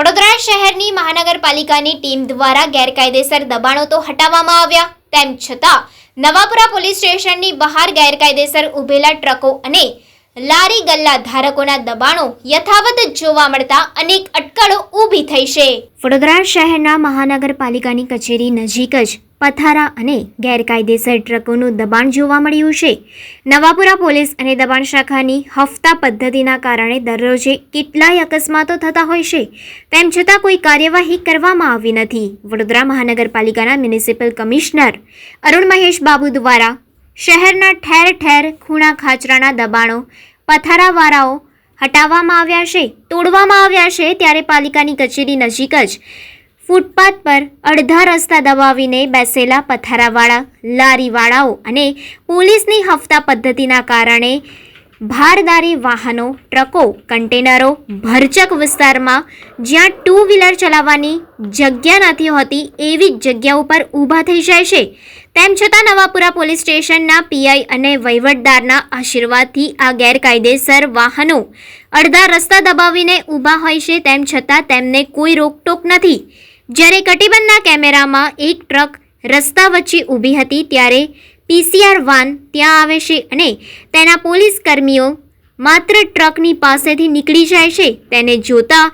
વડોદરા શહેરની મહાનગરપાલિકાની ટીમ દ્વારા ગેરકાયદેસર દબાણો તો હટાવવામાં આવ્યા, તેમ છતાં નવાપુરા પોલીસ સ્ટેશનની બહાર ગેરકાયદેસર ઊભેલા ટ્રકો અને લારી ગલ્લા ધારકોના દબાણો યથાવત જોવા મળતા અનેક અટકળો ઊભી થઈ છે. વડોદરા શહેરના મહાનગરપાલિકાની કચેરી નજીક જ પથારા અને ગેરકાયદેસર ટ્રકોનું દબાણ જોવા મળ્યું છે. નવાપુરા પોલીસ અને દબાણ શાખાની હફતા પદ્ધતિના કારણે દરરોજે કેટલાય અકસ્માતો થતા હોય છે. તેમ છતાં કોઈ કાર્યવાહી કરવામાં આવી નથી. વડોદરા મહાનગરપાલિકાના મ્યુનિસિપલ કમિશનર અરુણ મહેશ બાબુ દ્વારા શહેરના ઠેર ઠેર ખૂણા ખાચરાના દબાણો, પથારાવાળાઓ હટાવવામાં આવ્યા છે, તોડવામાં આવ્યા છે ત્યારે પાલિકાની કચેરી નજીક જ ફૂટપાથ પર અડધા રસ્તા દબાવીને બેસેલા પથારાવાળા, લારીવાળાઓ અને પોલીસની હફતા પદ્ધતિના કારણે ભારદારી વાહનો, ટ્રકો, કન્ટેનરો, ભરચક વિસ્તારમાં જ્યાં ટુ વ્હીલર ચલાવવાની જગ્યા નથી હોતી એવી જ જગ્યા ઉપર ઊભા થઈ જાય છે. તેમ છતાં નવાપુરા પોલીસ સ્ટેશનના પીઆઈ અને વહીવટદારના આશીર્વાદથી આ ગેરકાયદેસર વાહનો અડધા રસ્તા દબાવીને ઊભા હોય છે, તેમ છતાં તેમને કોઈ રોકટોક નથી. જ્યારે કટિબંધના કેમેરામાં એક ટ્રક રસ્તા વચ્ચે ઊભી હતી, ત્યારે પીસીઆર વાન ત્યાં આવે છે અને તેના પોલીસ કર્મીઓ માત્ર ટ્રકની પાસેથી નીકળી જાય છે, તેને જોતા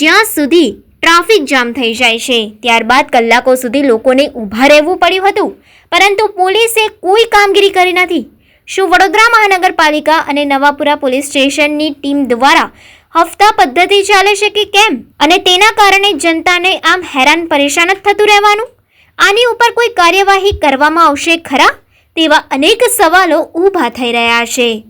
જ્યાં સુધી ટ્રાફિક જામ થઈ જાય છે, ત્યારબાદ કલાકો સુધી લોકોને ઊભા રહેવું પડ્યું હતું. પરંતુ પોલીસે કોઈ કામગીરી કરી નથી. શું વડોદરા મહાનગરપાલિકા અને નવાપુરા પોલીસ સ્ટેશનની ટીમ દ્વારા હફતા પદ્ધતિ ચાલે છે કે કેમ? અને તેના કારણે જનતાને આમ હેરાન પરેશાન જ થતું રહેવાનું? આની ઉપર કોઈ કાર્યવાહી કરવામાં આવશે ખરા? તેવા અનેક સવાલો ઊભા થઈ રહ્યા છે.